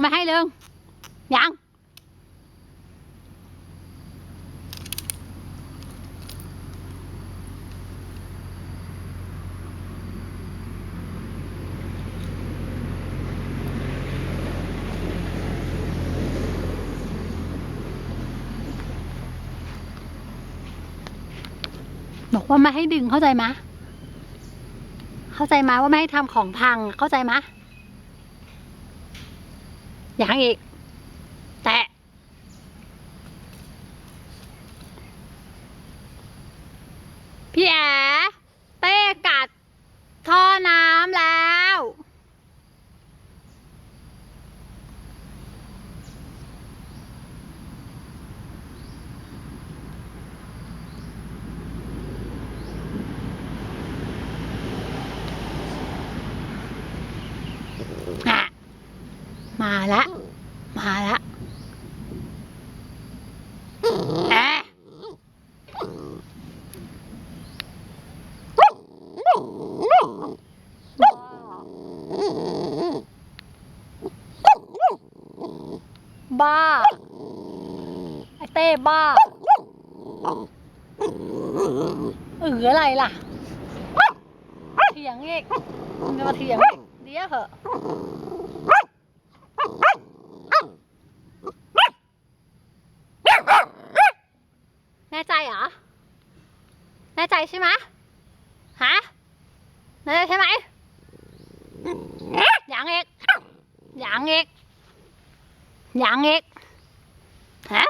ไม่ให้เรื่องยังบอกว่าไม่ให้ดึงเข้าใจไหมะ เข้าใจไหมว่าไม่ให้ทำของพังเข้าใจไหมะ ย่างอีก แตะ พี่แอเต้กัด ท่อน้ำแล้วอะมาและ มาละแอะบ้า ไอเต้บ้า เอออะไรล่ะ เถียงอีกมึงจะมาเถียงอีกเดี๋ยวเหอะ แน่ใจเหรอ แน่ใจใช่ไหมฮะแน่ใจใช่ไหมยังอีกยังอีกยังอีกฮะ